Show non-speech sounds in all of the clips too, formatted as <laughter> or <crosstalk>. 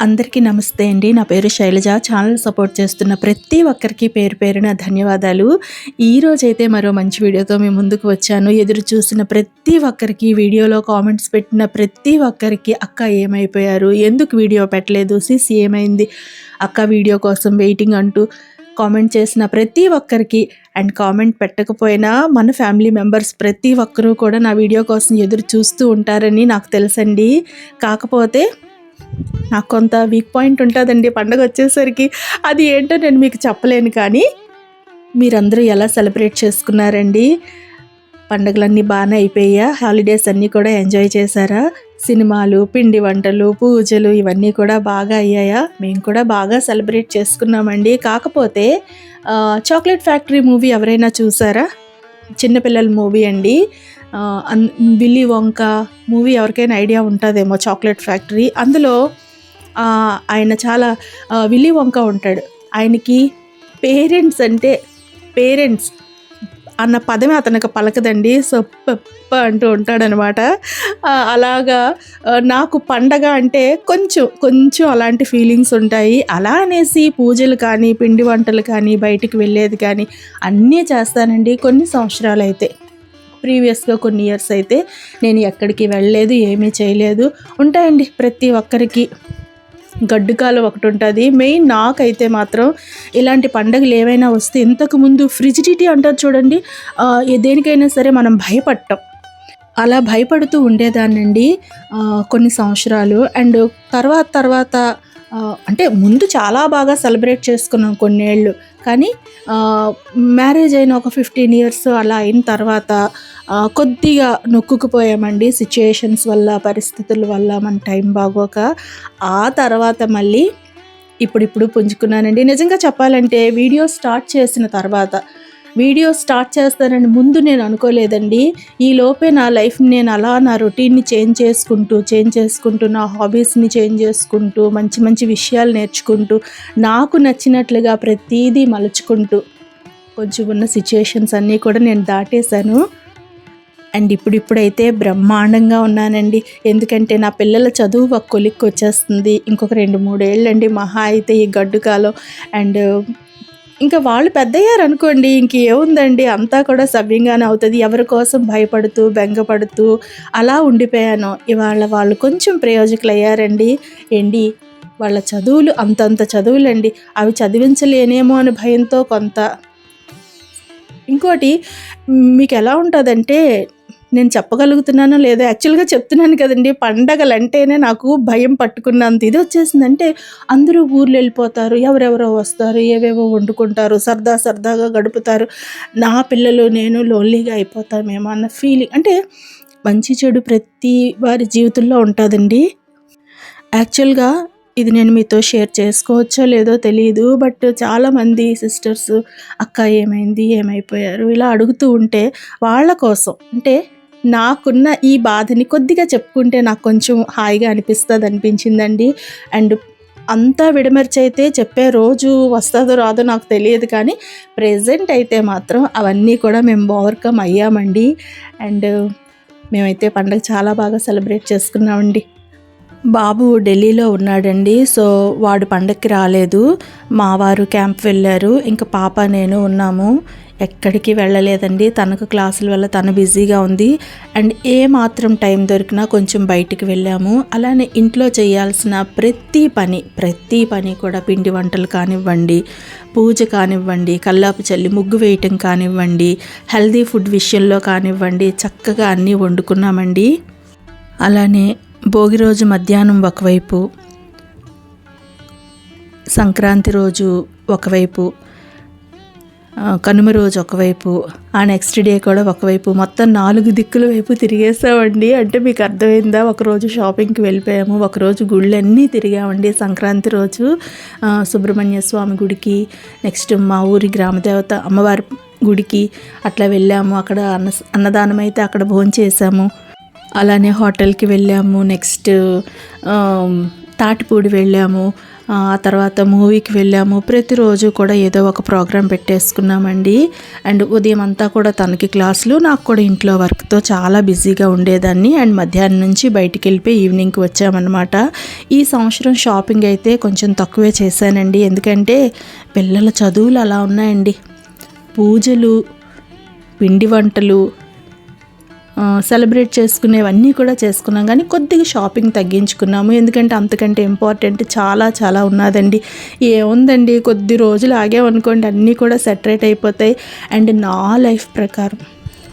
అందరికీ నమస్తే అండి. నా పేరు శైలజ. ఛానల్ సపోర్ట్ చేస్తున్న ప్రతి ఒక్కరికి పేరు పేరున ధన్యవాదాలు. ఈ రోజైతే మరో మంచి వీడియోతో మేము ముందుకు వచ్చాను. ఎదురు చూసిన ప్రతి ఒక్కరికి వీడియోలో కామెంట్స్ పెట్టిన ప్రతి ఒక్కరికి అక్క ఏమైపోయారు? ఎందుకు వీడియో పెట్టలేదు? సిస్ ఏమైంది? అక్క వీడియో కోసం వెయిటింగ్ అంటూ కామెంట్ చేసిన ప్రతి ఒక్కరికి అండ్ కామెంట్ పెట్టకపోయినా మన ఫ్యామిలీ మెంబర్స్ ప్రతి ఒక్కరూ కూడా నా వీడియో కోసం ఎదురు చూస్తూ ఉంటారని నాకు తెలుసండి. కాకపోతే నాకు కొంత వీక్ పాయింట్ ఉంటుందండి పండగ వచ్చేసరికి. అది ఏంటో నేను మీకు చెప్పలేను కానీ మీరందరూ ఎలా సెలబ్రేట్ చేసుకున్నారండి? పండగలన్నీ బాగానే అయిపోయా హాలిడేస్ అన్నీ కూడా ఎంజాయ్ చేశారా? సినిమాలు పిండి వంటలు పూజలు ఇవన్నీ కూడా బాగా అయ్యాయా? మేము కూడా బాగా సెలబ్రేట్ చేసుకున్నామండి. కాకపోతే చాక్లెట్ ఫ్యాక్టరీ మూవీ ఎవరైనా చూసారా? చిన్నపిల్లల మూవీ అండి. బిల్లీ అన్- వంక మూవీ ఎవరికైనా ఐడియా ఉంటుందేమో చాక్లెట్ ఫ్యాక్టరీ. అందులో ఆయన చాలా విల్లి విల్లీ వంక ఉంటాడు. ఆయనకి పేరెంట్స్ అంటే పేరెంట్స్ అన్న పదమే అతనికి పలకదండి. సో పెప్ప అంటూ ఉంటాడనమాట. అలాగా నాకు పండగ అంటే కొంచెం కొంచెం అలాంటి ఫీలింగ్స్ ఉంటాయి. అలా అనేసి పూజలు కానీ పిండి వంటలు కానీ బయటికి వెళ్ళేది కానీ అన్నీ చేస్తానండి. కొన్ని సంవత్సరాలు అయితే ప్రీవియస్గా కొన్ని ఇయర్స్ అయితే నేను ఎక్కడికి వెళ్ళలేదు ఏమీ చేయలేదు. ఉంటాయండి ప్రతి ఒక్కరికి. గడ్డుకాలం ఒకటి ఉంటుంది. మెయిన్ నాకైతే మాత్రం ఇలాంటి పండగలు ఏవైనా వస్తే ఇంతకు ముందు ఫ్రిజిడిటీ అంటారు చూడండి దేనికైనా సరే మనం భయపడటం అలా భయపడుతూ ఉండేదానండి కొన్ని సంవత్సరాలు. అండ్ తర్వాత తర్వాత అంటే ముందు చాలా బాగా సెలబ్రేట్ చేసుకున్నాం కొన్నేళ్ళు. కానీ మ్యారేజ్ అయిన ఒక ఫిఫ్టీన్ ఇయర్స్ అలా అయిన తర్వాత కొద్దిగా నొక్కుకుపోయామండి సిచ్యుయేషన్స్ వల్ల పరిస్థితుల వల్ల మన టైం బాగోక. ఆ తర్వాత మళ్ళీ ఇప్పుడిప్పుడు పుంజుకున్నానండి. నిజంగా చెప్పాలంటే వీడియో స్టార్ట్ చేసిన తర్వాత వీడియో స్టార్ట్ చేస్తానని ముందు నేను అనుకోలేదండి. ఈ లోపే నా లైఫ్ని నేను అలా నా రొటీన్ని చేంజ్ చేసుకుంటూ చేంజ్ చేసుకుంటూ నా హాబీస్ని చేంజ్ చేసుకుంటూ మంచి మంచి విషయాలు నేర్చుకుంటూ నాకు నచ్చినట్లుగా ప్రతీదీ మలుచుకుంటూ కొంచెం ఉన్న సిచ్యుయేషన్స్ అన్నీ కూడా నేను దాటేశాను. అండ్ ఇప్పుడిప్పుడైతే బ్రహ్మాండంగా ఉన్నానండి. ఎందుకంటే నా పిల్లల చదువు ఒక కొలిక్కి వచ్చేస్తుంది. ఇంకొక రెండు మూడేళ్ళండి మహా అయితే ఈ గడ్డుకాలం. అండ్ ఇంకా వాళ్ళు పెద్దయ్యారు అనుకోండి ఇంకేముందండి అంతా కూడా సవ్యంగానే అవుతుంది. ఎవరి కోసం భయపడుతూ బెంగపడుతూ అలా ఉండిపోయాను. ఇవాళ వాళ్ళు కొంచెం ప్రయోజకులు అయ్యారండి ఏంటి? వాళ్ళ చదువులు అంతంత చదువులండి. అవి చదివించలేనేమో అని భయంతో కొంత. ఇంకోటి మీకు ఎలా ఉంటుందంటే నేను చెప్పగలుగుతున్నానో లేదో యాక్చువల్గా చెప్తున్నాను కదండి. పండగలు అంటేనే నాకు భయం పట్టుకున్నంత ఇది వచ్చేసిందంటే అందరూ ఊర్లు వెళ్ళిపోతారు ఎవరెవరో వస్తారు ఏవేవో వండుకుంటారు సరదా సరదాగా గడుపుతారు. నా పిల్లలు నేను లోన్లీగా అయిపోతామేమో అన్న ఫీలింగ్ అంటే మంచి చెడు ప్రతి వారి జీవితంలో ఉంటుందండి. యాక్చువల్గా ఇది నేను మీతో షేర్ చేసుకోవచ్చో లేదో తెలియదు బట్ చాలామంది సిస్టర్స్ అక్క ఏమైంది ఏమైపోయారు ఇలా అడుగుతూ ఉంటే వాళ్ళ కోసం అంటే నాకున్న ఈ బాధని కొద్దిగా చెప్పుకుంటే నాకు కొంచెం హాయిగా అనిపిస్తుంది అనిపించిందండి. అండ్ అంతా విడమర్చి అయితే చెప్పే రోజు వస్తుందో రాదో నాకు తెలియదు కానీ ప్రెజెంట్ అయితే మాత్రం అవన్నీ కూడా మేము ఓవర్కమ్ అయ్యామండి. అండ్ మేమైతే పండుగ చాలా బాగా సెలబ్రేట్ చేసుకున్నామండి. బాబు ఢిల్లీలో ఉన్నాడండి సో వాడు పండక్కి రాలేదు. మావారు క్యాంప్ వెళ్ళారు ఇంకా పాప నేను ఉన్నాము. ఎక్కడికి వెళ్ళలేదండి. తనకు క్లాసుల వల్ల తను బిజీగా ఉంది. అండ్ ఏ మాత్రం టైం దొరికినా కొంచెం బయటికి వెళ్ళాము. అలానే ఇంట్లో చేయాల్సిన ప్రతి పని ప్రతి పని కూడా పిండి వంటలు కానివ్వండి పూజ కానివ్వండి కల్లాపు చల్లి ముగ్గు వేయటం కానివ్వండి హెల్దీ ఫుడ్ విషయంలో కానివ్వండి చక్కగా అన్నీ వండుకున్నామండి. అలానే భోగి రోజు మధ్యాహ్నం ఒకవైపు సంక్రాంతి రోజు ఒకవైపు కనుమ రోజు ఒకవైపు ఆ నెక్స్ట్ డే కూడా ఒకవైపు మొత్తం నాలుగు దిక్కుల వైపు తిరిగేసామండి. అంటే మీకు అర్థమైందా? ఒకరోజు షాపింగ్కి వెళ్ళిపోయాము ఒకరోజు గుళ్ళన్నీ తిరిగామండి. సంక్రాంతి రోజు సుబ్రహ్మణ్య స్వామి గుడికి నెక్స్ట్ మా ఊరి గ్రామదేవత అమ్మవారి గుడికి అట్లా వెళ్ళాము. అక్కడ అన్న అన్నదానం అయితే అక్కడ భోంచేసాము అలానే హోటల్కి వెళ్ళాము. నెక్స్ట్ తాటిపూడి వెళ్ళాము. ఆ తర్వాత మూవీకి వెళ్ళాము. ప్రతిరోజు కూడా ఏదో ఒక ప్రోగ్రాం పెట్టేసుకున్నామండి. అండ్ ఉదయం అంతా కూడా తనకి క్లాసులు నాకు కూడా ఇంట్లో వర్క్తో చాలా బిజీగా ఉండేదాన్ని. అండ్ మధ్యాహ్నం నుంచి బయటికి వెళ్ళిపోయి ఈవినింగ్కి వచ్చామన్నమాట. ఈ సంవత్సరం షాపింగ్ అయితే కొంచెం తక్కువే చేశానండి. ఎందుకంటే పిల్లల చదువులు అలా ఉన్నాయండి. పూజలు పిండి వంటలు సెలబ్రేట్ చేసుకునేవన్నీ కూడా చేసుకున్నాం. కానీ కొద్దిగా షాపింగ్ తగ్గించుకున్నాము. ఎందుకంటే అంతకంటే ఇంపార్టెంట్ చాలా చాలా ఉన్నదండి. ఏముందండి కొద్ది రోజులు ఆగామనుకోండి అన్నీ కూడా సెటరేట్ అయిపోతాయి. అండ్ నా లైఫ్ ప్రకారం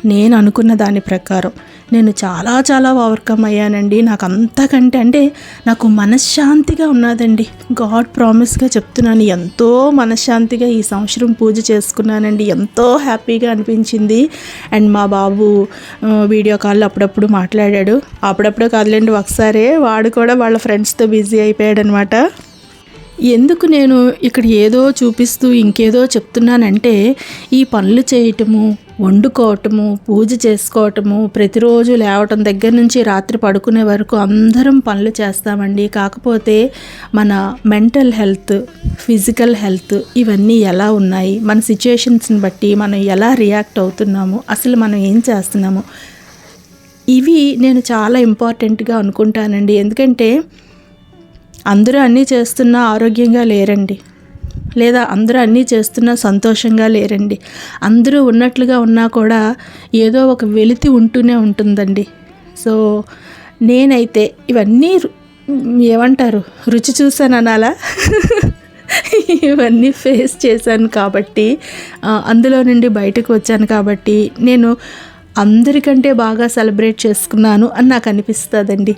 నేను అనుకున్న దాని ప్రకారం నేను చాలా చాలా ఓవర్కమ్ అయ్యానండి. నాకు అంతకంటే అంటే నాకు మనశ్శాంతిగా ఉన్నదండి. గాడ్ ప్రామిస్గా చెప్తున్నాను. ఎంతో మనశ్శాంతిగా ఈ సంవత్సరం పూజ చేసుకున్నానండి. ఎంతో హ్యాపీగా అనిపించింది. అండ్ మా బాబు వీడియో కాల్లో అప్పుడప్పుడు మాట్లాడాడు. అప్పుడప్పుడు కదలండి ఒకసారి వాడు కూడా వాళ్ళ ఫ్రెండ్స్తో బిజీ అయిపోయాడు అనమాట ఎందుకు నేను ఇక్కడ ఏదో చూపిస్తూ ఇంకేదో చెప్తున్నానంటే ఈ పనులు చేయటము వండుకోవటము పూజ చేసుకోవటము ప్రతిరోజు లేవటం దగ్గర నుంచి రాత్రి పడుకునే వరకు అందరం పనులు చేస్తామండి. కాకపోతే మన మెంటల్ హెల్త్ ఫిజికల్ హెల్త్ ఇవన్నీ ఎలా ఉన్నాయి? మన సిచ్యుయేషన్స్ని బట్టి మనం ఎలా రియాక్ట్ అవుతున్నాము? అసలు మనం ఏం చేస్తున్నాము? ఇవి నేను చాలా ఇంపార్టెంట్గా అనుకుంటానండి. ఎందుకంటే అందరూ అన్నీ చేస్తున్నా ఆరోగ్యంగా లేరండి. లేదా అందరూ అన్నీ చేస్తున్నా సంతోషంగా లేరండి. అందరూ ఉన్నట్లుగా ఉన్నా కూడా ఏదో ఒక వెలితి ఉంటూనే ఉంటుందండి. సో నేనైతే ఇవన్నీ రు- ఏమంటారు? రుచి చూసాను అనాలా? ఇవన్నీ ఫేస్ చేశాను కాబట్టి అందులో నుండి బయటకు వచ్చాను కాబట్టి నేను అందరికంటే బాగా సెలబ్రేట్ చేసుకున్నాను అని నాకు అనిపిస్తుందండి.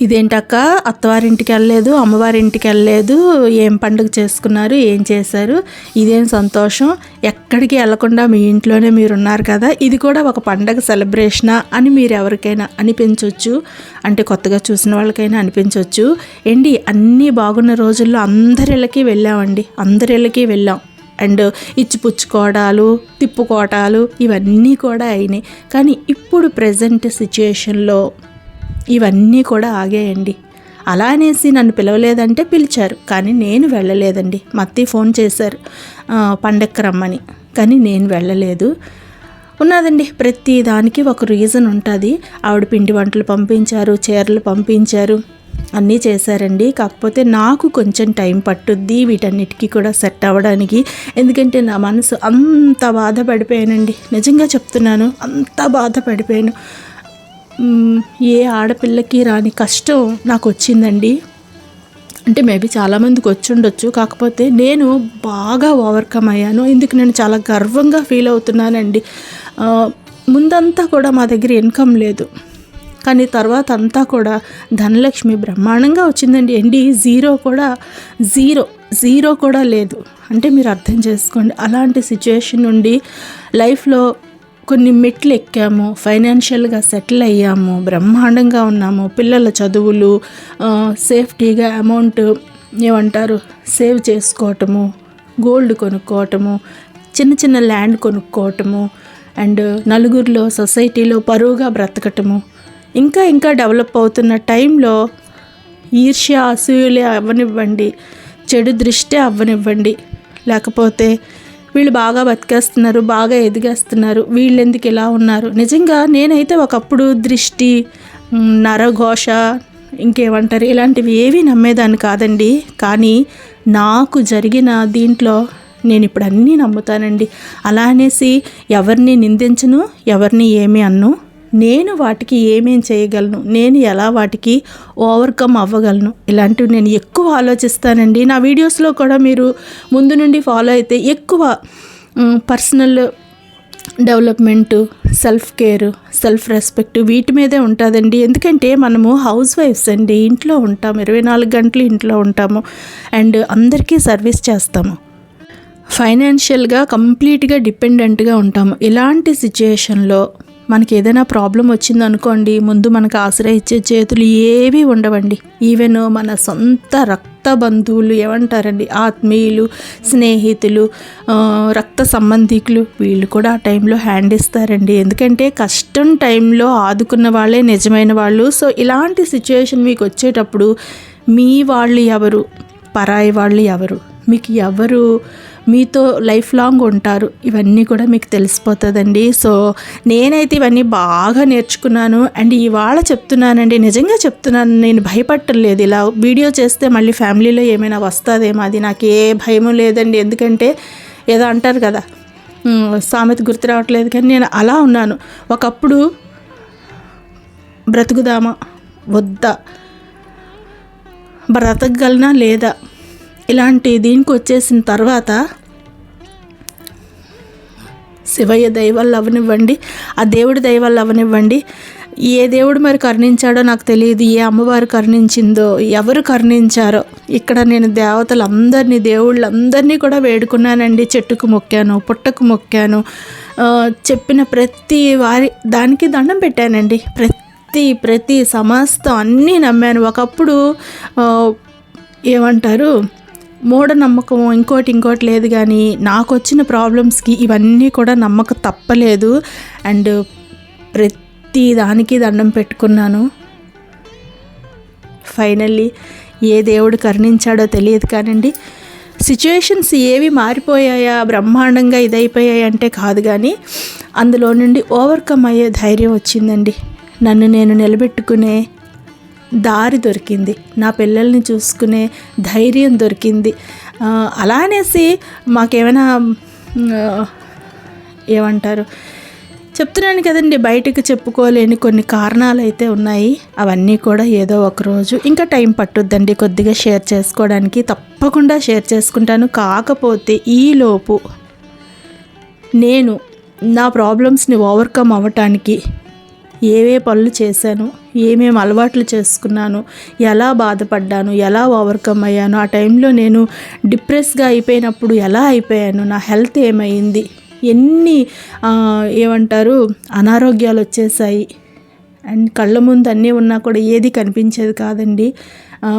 ఇదేంటక్క? అత్తవారింటికి వెళ్ళలేదు అమ్మవారింటికి వెళ్ళలేదు ఏం పండుగ చేసుకున్నారు ఏం చేశారు? ఇదేం సంతోషం? ఎక్కడికి వెళ్ళకుండా మీ ఇంట్లోనే మీరు ఉన్నారు కదా ఇది కూడా ఒక పండగ సెలబ్రేషనా అని మీరు ఎవరికైనా అనిపించవచ్చు అంటే కొత్తగా చూసిన వాళ్ళకైనా అనిపించవచ్చు ఏంటి అన్నీ బాగున్న రోజుల్లో అందరిళ్ళకి వెళ్ళామండి. అందరిళ్ళకి వెళ్ళాం. అండ్ ఇచ్చిపుచ్చుకోవడాలు తిప్పుకోవటాలు ఇవన్నీ కూడా అయినాయి. కానీ ఇప్పుడు ప్రజెంట్ సిచ్యుయేషన్లో ఇవన్నీ కూడా ఆగేయండి. అలా అనేసి నన్ను పిలవలేదంటే పిలిచారు. కానీ నేను వెళ్ళలేదండి. మత్తి ఫోన్ చేశారు పండక్కి రమ్మని. కానీ నేను వెళ్ళలేదు. ఉన్నదండి. ప్రతి దానికి ఒక రీజన్ ఉంటుంది. ఆవిడ పిండి వంటలు పంపించారు చీరలు పంపించారు అన్నీ చేశారండి. కాకపోతే నాకు కొంచెం టైం పట్టుద్ది. వీటన్నిటికీ కూడా సెట్ అవ్వడానికి. ఎందుకంటే నా మనసు అంత బాధపడిపోయానండి. నిజంగా చెప్తున్నాను అంత బాధపడిపోయాను. ఏ ఆడపిల్లకి రాని కష్టం నాకు వచ్చిందండి అంటే మేబీ చాలామందికి వచ్చి ఉండొచ్చు కాకపోతే నేను బాగా ఓవర్కమ్ అయ్యాను. ఇందుకు నేను చాలా గర్వంగా ఫీల్ అవుతున్నానండి. ముందంతా కూడా మా దగ్గర ఇన్కమ్ లేదు. కానీ తర్వాత అంతా కూడా ధనలక్ష్మి బ్రహ్మాండంగా వచ్చిందండి. ఎండి జీరో కూడా జీరో జీరో కూడా లేదు. అంటే మీరు అర్థం చేసుకోండి అలాంటి సిచ్యుయేషన్ నుండి లైఫ్లో కొన్ని మెట్లు ఎక్కాము ఫైనాన్షియల్గా సెటిల్ అయ్యాము బ్రహ్మాండంగా ఉన్నాము. పిల్లల చదువులు సేఫ్టీగా అమౌంట్ ఏమంటారు సేవ్ చేసుకోవటము గోల్డ్ కొనుక్కోవటము చిన్న చిన్న ల్యాండ్ కొనుక్కోవటము అండ్ నలుగురిలో సొసైటీలో పరువుగా బ్రతకటము. ఇంకా ఇంకా డెవలప్ అవుతున్న టైంలో ఈర్ష్య అసూయలే అవ్వనివ్వండి చెడు దృష్టి అవ్వనివ్వండి లేకపోతే వీళ్ళు బాగా బతికేస్తున్నారు బాగా ఎదిగేస్తున్నారు వీళ్ళు ఎందుకు ఇలా ఉన్నారు? నిజంగా నేనైతే ఒకప్పుడు దృష్టి నరఘోష ఇంకేమంటారు ఇలాంటివి ఏవి నమ్మేదాన్ని కాదండి. కానీ నాకు జరిగిన దీంట్లో నేను ఇప్పుడు అన్నీ నమ్ముతానండి. అలా అనేసి ఎవరిని నిందించను ఎవరిని ఏమీ అన్ను. నేను వాటికి ఏమేం చేయగలను? నేను ఎలా వాటికి ఓవర్కమ్ అవ్వగలను? ఇలాంటివి నేను ఎక్కువ ఆలోచిస్తానండి. నా వీడియోస్లో కూడా మీరు ముందు నుండి ఫాలో అయితే ఎక్కువ personal development self care self respect వీటి మీదే ఉంటుందండి. ఎందుకంటే మనము హౌస్ వైఫ్స్ అండి. ఇంట్లో ఉంటాము. ఇరవై నాలుగు గంటలు ఇంట్లో ఉంటాము. అండ్ అందరికీ సర్వీస్ చేస్తాము. ఫైనాన్షియల్గా కంప్లీట్గా డిపెండెంట్గా ఉంటాము. ఇలాంటి సిచ్యుయేషన్లో మనకి ఏదైనా ప్రాబ్లం వచ్చిందనుకోండి ముందు మనకు ఆశ్రయించే ఇచ్చే చేతులు ఏవి ఉండవండి. ఈవెన్ మన సొంత రక్త బంధువులు ఏమంటారండి? ఆత్మీయులు స్నేహితులు రక్త సంబంధికులు వీళ్ళు కూడా ఆ టైంలో హ్యాండ్ ఇస్తారండి. ఎందుకంటే కష్టం టైంలో ఆదుకున్న వాళ్ళే నిజమైన వాళ్ళు. సో ఇలాంటి సిచ్యుయేషన్ మీకు వచ్చేటప్పుడు మీ వాళ్ళు ఎవరు? పరాయి వాళ్ళు ఎవరు? మీకు ఎవరు మీతో లైఫ్ లాంగ్ ఉంటారు. ఇవన్నీ కూడా మీకు తెలిసిపోతుందండి. సో నేనైతే ఇవన్నీ బాగా నేర్చుకున్నాను. అండ్ ఇవాళ చెప్తున్నానండి నిజంగా చెప్తున్నాను నేను భయపట్టలేదు ఇలా వీడియో చేస్తే మళ్ళీ ఫ్యామిలీలో ఏమైనా వస్తుందేమో అది నాకు ఏ భయము లేదండి. ఎందుకంటే ఏదో అంటారు కదా సామెత గుర్తు రావట్లేదు కానీ నేను అలా ఉన్నాను. ఒకప్పుడు బ్రతుకుదామా? వద్దా? బ్రతకగలనా? లేదా? ఇలాంటి దీనికి వచ్చేసిన తర్వాత శివయ్య దయవల్ల అవనివ్వండి ఆ దేవుడి దయవల్ల అవనివ్వండి. ఏ దేవుడు మరి కరుణించాడో నాకు తెలియదు ఏ అమ్మవారు కరుణించిందో ఎవరు కరుణించారో. ఇక్కడ నేను దేవతలందరినీ దేవుళ్ళందరినీ కూడా వేడుకున్నానండి చెట్టుకు మొక్కాను పుట్టకు మొక్కాను. చెప్పిన ప్రతి వారి దానికి దండం పెట్టానండి. ప్రతి ప్రతి సమస్తం అన్నీ నమ్మాను. ఒకప్పుడు ఏమంటారు? మూఢనమ్మకం ఇంకోటి ఇంకోటి లేదు కానీ నాకు వచ్చిన ప్రాబ్లమ్స్కి ఇవన్నీ కూడా నమ్మక తప్పలేదు. అండ్ ప్రతి దానికి దండం పెట్టుకున్నాను. ఫైనల్లీ ఏ దేవుడు కరుణించాడో తెలియదు కానండి. సిచ్యువేషన్స్ ఏవి మారిపోయాయా బ్రహ్మాండంగా ఇదైపోయాయి అంటే కాదు కానీ అందులో నుండి ఓవర్కమ్ అయ్యే ధైర్యం వచ్చిందండి. నన్ను నేను నిలబెట్టుకునే దారి దొరికింది. నా పిల్లల్ని చూసుకునే ధైర్యం దొరికింది. అలా అనేసి మాకేమైనా ఏమంటారు? చెప్తున్నాను కదండి బయటకు చెప్పుకోలేని కొన్ని కారణాలు అయితే ఉన్నాయి. అవన్నీ కూడా ఏదో ఒకరోజు ఇంకా టైం పట్టుద్దండి కొద్దిగా షేర్ చేసుకోవడానికి. తప్పకుండా షేర్ చేసుకుంటాను. కాకపోతే ఈలోపు నేను నా ప్రాబ్లమ్స్ని ఓవర్కమ్ అవ్వటానికి ఏవే పనులు చేశాను ఏమేమి అలవాట్లు చేసుకున్నాను ఎలా బాధపడ్డాను ఎలా ఓవర్కమ్ అయ్యాను ఆ టైంలో నేను డిప్రెస్గా అయిపోయినప్పుడు ఎలా అయిపోయాను నా హెల్త్ ఏమైంది ఎన్ని ఏమంటారు అనారోగ్యాలు వచ్చేసాయి అండ్ కళ్ళ ముందు అన్నీ ఉన్నా కూడా ఏది కనిపించేది కాదండి.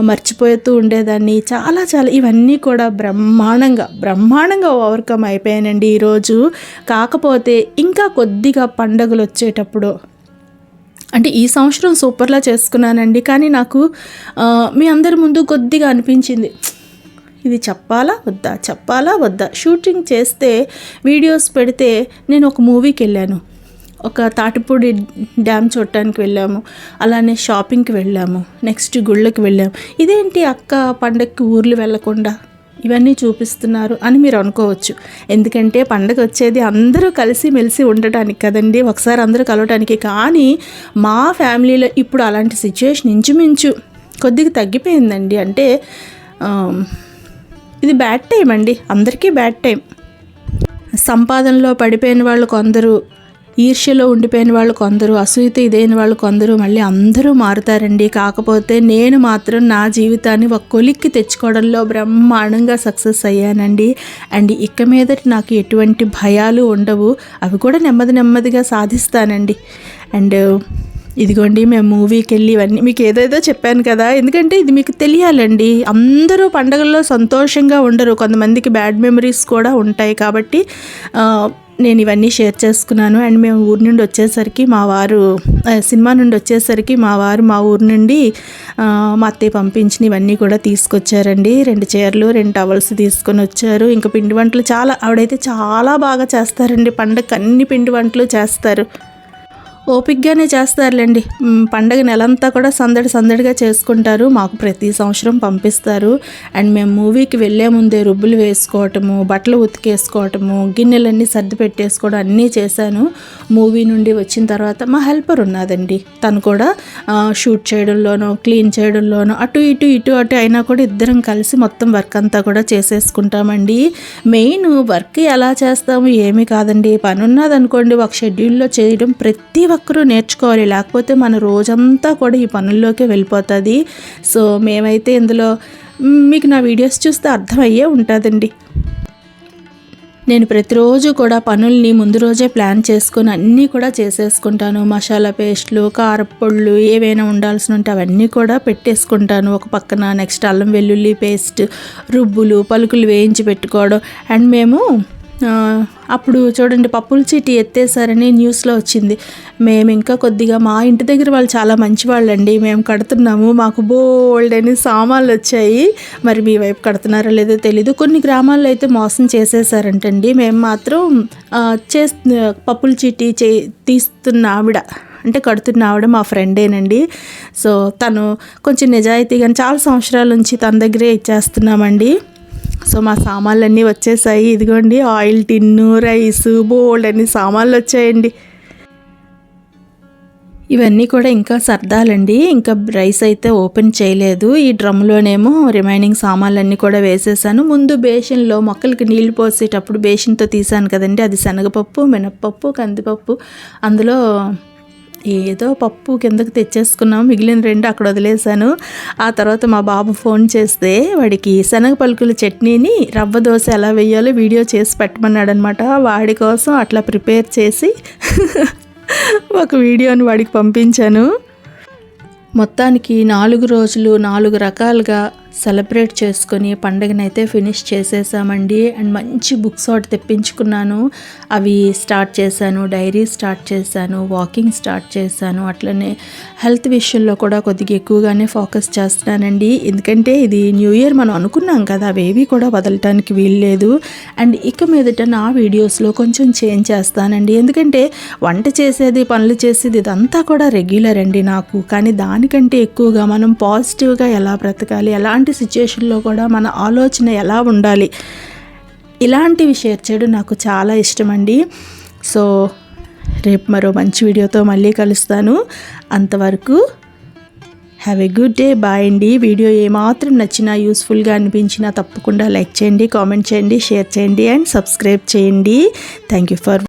మర్చిపోతూ ఉండేదాన్ని. చాలా చాలా ఇవన్నీ కూడా బ్రహ్మాండంగా బ్రహ్మాండంగా ఓవర్కమ్ అయిపోయానండి ఈరోజు. కాకపోతే ఇంకా కొద్దిగా పండగలు వచ్చేటప్పుడు అంటే ఈ సంవత్సరం సూపర్లా చేసుకున్నానండి. కానీ నాకు మీ అందరి ముందు కొద్దిగా అనిపించింది. ఇది చెప్పాలా వద్దా? చెప్పాలా వద్దా? షూటింగ్ చేస్తే వీడియోస్ పెడితే నేను ఒక మూవీకి వెళ్ళాను. ఒక తాటిపూడి డ్యామ్ చూడటానికి వెళ్ళాము. అలానే షాపింగ్కి వెళ్ళాము. నెక్స్ట్ గుళ్ళకి వెళ్ళాము. ఇదేంటి అక్క పండగకి ఊర్లు వెళ్ళకుండా? ఇవన్నీ చూపిస్తున్నారు అని మీరు అనుకోవచ్చు. ఎందుకంటే పండగ వచ్చేది అందరూ కలిసి మెలిసి ఉండటానికి కదండి. ఒకసారి అందరూ కలవటానికి. కానీ మా ఫ్యామిలీలో ఇప్పుడు అలాంటి సిచ్యువేషన్ ఇంచుమించు కొద్దిగా తగ్గిపోయిందండి. అంటే ఇది బ్యాడ్ టైం అండి. అందరికీ బ్యాడ్ టైం సంపాదనలో పడిపోయిన వాళ్ళు కొందరు ఈర్ష్యలో ఉండిపోయిన వాళ్ళు కొందరు అసూయత ఇదైన వాళ్ళు కొందరు మళ్ళీ అందరూ మారుతారండి. కాకపోతే నేను మాత్రం నా జీవితాన్ని ఒక కొలిక్కి తెచ్చుకోవడంలో బ్రహ్మాండంగా సక్సెస్ అయ్యానండి. అండ్ ఇక మీదటి నాకు ఎటువంటి భయాలు ఉండవు. అవి కూడా నెమ్మది నెమ్మదిగా సాధిస్తానండి. అండ్ ఇదిగోండి మేము మూవీకి వెళ్ళి ఇవన్నీ మీకు ఏదేదో చెప్పాను కదా. ఎందుకంటే ఇది మీకు తెలియాలండి. అందరూ పండగల్లో సంతోషంగా ఉండరు. కొంతమందికి బ్యాడ్ మెమరీస్ కూడా ఉంటాయి కాబట్టి నేను ఇవన్నీ షేర్ చేసుకున్నాను. అండ్ మేము ఊరి నుండి వచ్చేసరికి మా వారు సినిమా నుండి వచ్చేసరికి మా వారు మా ఊరి నుండి మా అత్తయ్య పంపించిన ఇవన్నీ కూడా తీసుకొచ్చారండి. రెండు చీరలు రెండు టవల్స్ తీసుకొని వచ్చారు. ఇంకా పిండి వంటలు చాలా ఆవిడైతే చాలా బాగా చేస్తారండి. పండగ అన్ని పిండి వంటలు చేస్తారు. ఓపిక్గానే చేస్తారులేండి. పండగ నెలంతా కూడా సందడి సందడిగా చేసుకుంటారు. మాకు ప్రతి సంవత్సరం పంపిస్తారు. అండ్ మేము మూవీకి వెళ్ళే ముందే రుబ్బులు వేసుకోవటము బట్టలు ఉతికేసుకోవటము గిన్నెలన్నీ సర్ది పెట్టేసుకోవడం అన్నీ చేశాను. మూవీ నుండి వచ్చిన తర్వాత మా హెల్పర్ ఉన్నదండి తను కూడా షూట్ చేయడంలోనో క్లీన్ చేయడంలోనో అటు ఇటు ఇటు అటు అయినా కూడా ఇద్దరం కలిసి మొత్తం వర్క్ అంతా కూడా చేసేసుకుంటామండి. మెయిన్ వర్క్ ఎలా చేస్తాము ఏమీ కాదండి. పని ఉన్నదనుకోండి ఒక షెడ్యూల్లో చేయడం ప్రతి ఒక్కరూ నేర్చుకోవాలి. లేకపోతే మన రోజంతా కూడా ఈ పనుల్లోకి వెళ్ళిపోతుంది. సో మేమైతే ఇందులో మీకు నా వీడియోస్ చూస్తే అర్థమయ్యే ఉంటుందండి. నేను ప్రతిరోజు కూడా పనుల్ని ముందు రోజే ప్లాన్ చేసుకొని అన్నీ కూడా చేసేసుకుంటాను. మసాలా పేస్ట్లు కారపొళ్ళు ఏవైనా ఉండాల్సిన ఉంటే అవన్నీ కూడా పెట్టేసుకుంటాను. ఒక పక్కన నెక్స్ట్ అల్లం వెల్లుల్లి పేస్ట్ రుబ్బులు పలుకులు వేయించి పెట్టుకోవడం. అండ్ మేము అప్పుడు చూడండి పప్పుల చీటి ఎత్తేసారని న్యూస్లో వచ్చింది. మేము ఇంకా కొద్దిగా మా ఇంటి దగ్గర వాళ్ళు చాలా మంచి వాళ్ళండి మేము కడుతున్నాము మాకు బోల్డ్ అని సామాన్లు వచ్చాయి. మరి మీ వైపు కడుతున్నారో లేదో తెలీదు. కొన్ని గ్రామాల్లో అయితే మోసం చేసేసారంటండి మేము మాత్రం చే చేస్ పప్పుల చీటి చే తీస్తున్న ఆవిడ అంటే కడుతున్న ఆవిడ మా ఫ్రెండేనండి. సో తను కొంచెం నిజాయితీగా చాలా సంవత్సరాల నుంచి తన దగ్గరే ఇచ్చేస్తున్నామండి. సో మా సామాన్లన్నీ వచ్చేసాయి. ఇదిగోండి ఆయిల్ టిన్ను రైస్ బోల్డ్ అన్ని సామాన్లు వచ్చాయండి. ఇవన్నీ కూడా ఇంకా సర్దాలండి. ఇంకా రైస్ అయితే ఓపెన్ చేయలేదు. ఈ డ్రమ్లోనేమో రిమైనింగ్ సామాన్లన్నీ కూడా వేసేసాను. ముందు బేషన్లో మొక్కలకి నీళ్ళు పోసేటప్పుడు బేషన్తో తీసాను కదండి. అది శనగపప్పు మినప్పప్పు కందిపప్పు. అందులో ఏదో పప్పు కిందకి తెచ్చేసుకున్నాం. మిగిలిన రెండు అక్కడ వదిలేశాను. ఆ తర్వాత మా బాబు ఫోన్ చేస్తే వాడికి శనగ పలుకుల చట్నీని రవ్వ దోశ ఎలా వేయాలో వీడియో చేసి పెట్టమన్నాడు అనమాట వాడి కోసం అట్లా ప్రిపేర్ చేసి <laughs> ఒక వీడియోని వాడికి పంపించాను. మొత్తానికి నాలుగు రోజులు నాలుగు రకాలుగా సెలబ్రేట్ చేసుకొని పండగనైతే ఫినిష్ చేసేసామండి. అండ్ మంచి బుక్స్ ఒకటి తెప్పించుకున్నాను. అవి స్టార్ట్ చేశాను డైరీ స్టార్ట్ చేశాను వాకింగ్ స్టార్ట్ చేశాను. అట్లనే హెల్త్ విషయంలో కూడా కొద్దిగా ఎక్కువగానే ఫోకస్ చేస్తున్నానండి. ఎందుకంటే ఇది న్యూ ఇయర్ మనం అనుకున్నాం కదా అవేవి కూడా వదలటానికి వీల్లేదు. అండ్ ఇక మీదట నా వీడియోస్లో కొంచెం చేంజ్ చేస్తానండి. ఎందుకంటే వంట చేసేది పనులు చేసేది ఇదంతా కూడా రెగ్యులర్ అండి నాకు. కానీ దానికంటే ఎక్కువగా మనం పాజిటివ్గా ఎలా బ్రతకాలి ఎలాంటి సిచ్యుయేషన్లో కూడా మన ఆలోచన ఎలా ఉండాలి? ఇలాంటివి షేర్ చేయడం నాకు చాలా ఇష్టం అండి సో రేపు మరో మంచి వీడియోతో మళ్ళీ కలుస్తాను. అంతవరకు have a good day bye అండి. వీడియో ఏమాత్రం నచ్చినా యూస్ఫుల్గా అనిపించినా తప్పకుండా లైక్ చేయండి కామెంట్ చేయండి షేర్ చేయండి అండ్ సబ్స్క్రైబ్ చేయండి. Thank you for